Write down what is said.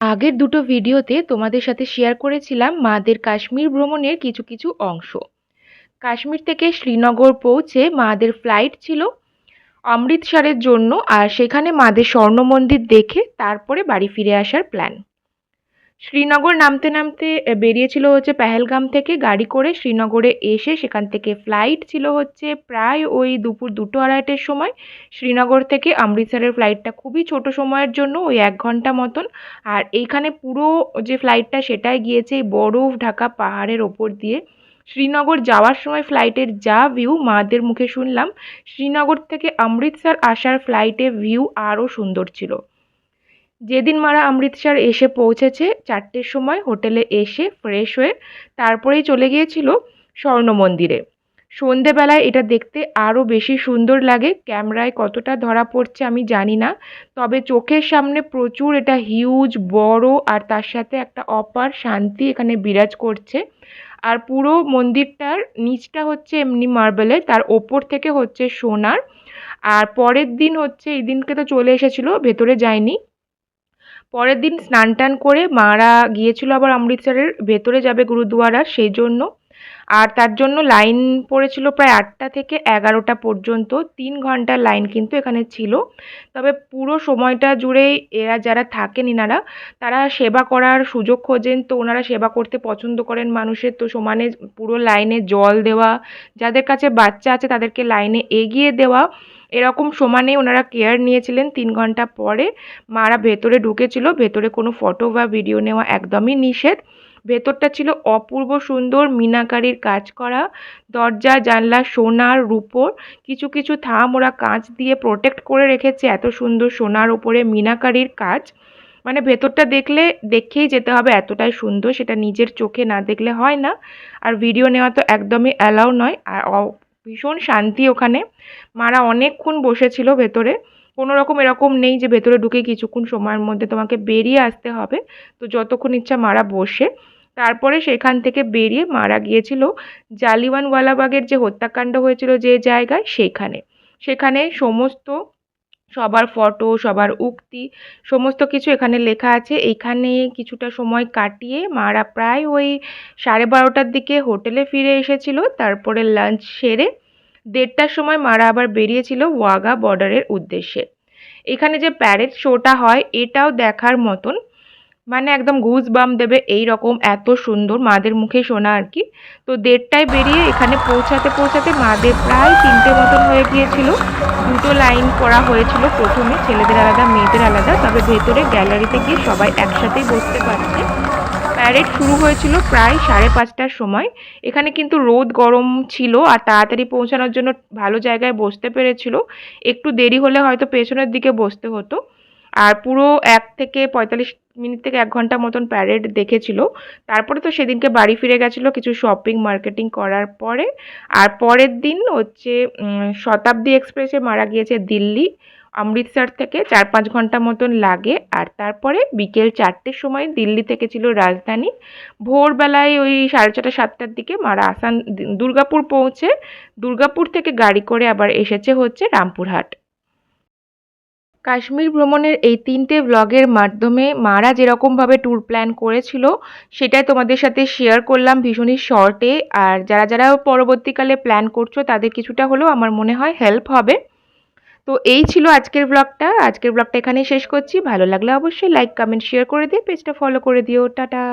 আগের দুটো ভিডিওতে তোমাদের সাথে শেয়ার করেছিলাম মাদের কাশ্মীর ভ্রমণের কিছু কিছু অংশ। কাশ্মীর থেকে শ্রীনগর পৌঁছে মাদের ফ্লাইট ছিল অমৃতসরের জন্য আর সেখানে মাদের স্বর্ণ মন্দির দেখে তারপরে বাড়ি ফিরে আসার প্ল্যান শ্রীনগর নামতে নামতে বেরিয়েছিল হচ্ছে পেহেলগাম থেকে গাড়ি করে শ্রীনগরে এসে সেখান থেকে ফ্লাইট ছিল হচ্ছে প্রায় ওই দুপুর দুটো আড়াইটের সময়। শ্রীনগর থেকে অমৃতসরের ফ্লাইটটা খুবই ছোট সময়ের জন্য, ওই এক ঘণ্টা মতন। আর এইখানে পুরো যে ফ্লাইটটা সেটাই গিয়েছে বরফ ঢাকা পাহাড়ের ওপর দিয়ে। শ্রীনগর যাওয়ার সময় ফ্লাইটের যা ভিউ মাদের মুখে শুনলাম, শ্রীনগর থেকে অমৃতসর আসার ফ্লাইটে ভিউ আরও সুন্দর ছিল। যেদিন মারা অমৃতসর এসে পৌঁছেছে, চারটের সময় হোটেলে এসে ফ্রেশ হয়ে তারপরেই চলে গিয়েছিল স্বর্ণ মন্দিরে। সন্ধেবেলায় এটা দেখতে আরও বেশি সুন্দর লাগে, ক্যামেরায় কতটা ধরা পড়ছে আমি জানি না, তবে চোখের সামনে প্রচুর এটা হিউজ বড় আর তার সাথে একটা অপার শান্তি এখানে বিরাজ করছে। আর পুরো মন্দিরটার নিচটা হচ্ছে এমনি মার্বেলের তার ওপর থেকে হচ্ছে সোনার। আর পরের দিন হচ্ছে, এই দিনকে তো চলে এসেছিল, ভেতরে যায়নি। পরের দিন স্নান টান করে মারা গিয়েছিল আবার অমৃতসরের, ভেতরে যাবে গুরুদুয়ারা সেই জন্য। আর তার জন্য লাইন পড়েছিল প্রায় আটটা থেকে এগারোটা পর্যন্ত, তিন ঘণ্টার লাইন কিন্তু এখানে ছিল। তবে পুরো সময়টা জুড়েই এরা যারা থাকেন ইনারা, তারা সেবা করার সুযোগ খোঁজেন। তো ওনারা সেবা করতে পছন্দ করেন মানুষের। তো সমানে পুরো লাইনে জল দেওয়া, যাদের কাছে বাচ্চা আছে তাদেরকে লাইনে এগিয়ে দেওয়া এরকম সমানে ওনারা কেয়ার নিয়েছিলেন তিন ঘণ্টা পরে। মারা ভেতরে ঢুকেছিল, ভেতরে কোনো ফটো বা ভিডিও নেওয়া একদমই নিষেধ। ভেতরটা ছিল অপূর্ব সুন্দর, মিনাকারির কাজ করা, দরজা, জানলা সোনার রূপোর কিছু কিছু থাম ওরা কাঁচ দিয়ে প্রোটেক্ট করে রেখেছে, এত সুন্দর সোনার উপরে মিনাকারির কাজ। মানে ভেতরটা দেখলে, দেখেই যেতে হবে এতটাই সুন্দর, সেটা নিজের চোখে না দেখলে হয় না। আর ভিডিও নেওয়া তো একদমই অ্যালাউ নয়। আর ভীষণ শান্তি ওখানে। মারা অনেকক্ষণ বসেছিল ভেতরে। কোনো রকম এরকম নেই যে ভেতরে ঢুকে কিছুক্ষণ সময়ের মধ্যে তোমাকে বেরিয়ে আসতে হবে। তো যতক্ষণ ইচ্ছা মারা বসে। তারপরে সেখান থেকে বেরিয়ে মারা গিয়েছিল জালিওয়ানওয়ালাবাগের যে হত্যাকাণ্ড হয়েছিল যে জায়গায় সেইখানে সেখানে সমস্ত সবার ফটো সবার উক্তি, সমস্ত কিছু এখানে লেখা আছে। এখানে কিছুটা সময় কাটিয়ে মারা প্রায় ওই সাড়ে বারোটার দিকে হোটেলে ফিরে এসেছিল। তারপরে লাঞ্চ সেরে দেড়টার সময় মারা আবার বেরিয়েছিল ওয়াগা বর্ডারের উদ্দেশ্যে। এখানে যে প্যারেড শোটা হয়, এটাও দেখার মতন মানে একদম ঘুষ বাম দেবে এই রকম এত সুন্দর মাদের মুখে শোনা আর কি। তো দেড়টায় বেরিয়ে এখানে পৌঁছাতে পৌঁছাতে মাদের প্রায় তিনটে মতন হয়ে গিয়েছিল। দুটো লাইন করা হয়েছিল প্রথমে, ছেলেদের আলাদা, মেয়েদের আলাদা। তবে ভেতরে গ্যালারিতে গিয়ে সবাই একসাথেই বসতে পারছে। প্যারেড শুরু হয়েছিল প্রায় সাড়ে পাঁচটার সময়। এখানে কিন্তু রোদ গরম ছিল আর তাড়াতাড়ি পৌঁছানোর জন্য ভালো জায়গায় বসতে পেরেছিল। একটু দেরি হলে হয়তো পেছনের দিকে বসতে হতো। আর পুরো এক থেকে পঁয়তাল্লিশ মিনিট থেকে এক ঘণ্টা মতন প্যারেড দেখেছিল। তারপরে তো সেদিনকে বাড়ি ফিরে গেছিল কিছু শপিং মার্কেটিং করার পরে। আর পরের দিন হচ্ছে শতাব্দী এক্সপ্রেসে মারা গিয়েছে দিল্লি, অমৃতসর থেকে চার পাঁচ ঘণ্টা মতন লাগে। আর তারপরে বিকেল চারটের সময় দিল্লি থেকে ছিল রাজধানী। ভোরবেলায় ওই সাড়ে ছটা, সাতটার দিকে মারা আসান, দুর্গাপুর পৌঁছে। দুর্গাপুর থেকে গাড়ি করে আবার এসেছে হচ্ছে রামপুরহাট। কাশ্মীর ভ্রমণের এই তিনটে ব্লগের মাধ্যমে মারা যেরকমভাবে ট্যুর প্ল্যান করেছিল, সেটাই তোমাদের সাথে শেয়ার করলাম ভীষণই শর্টে আর যারা যারা পরবর্তীকালে প্ল্যান করছ, তাদের কিছুটা হলেও আমার মনে হয় হেল্প হবে। তো এই ছিল আজকের ব্লগটা আজকের ব্লগটা এখানেই শেষ করছি। ভালো লাগলে অবশ্যই লাইক কমেন্ট শেয়ার করে দিয়ে পেজটা ফলো করে দিও। টাটা!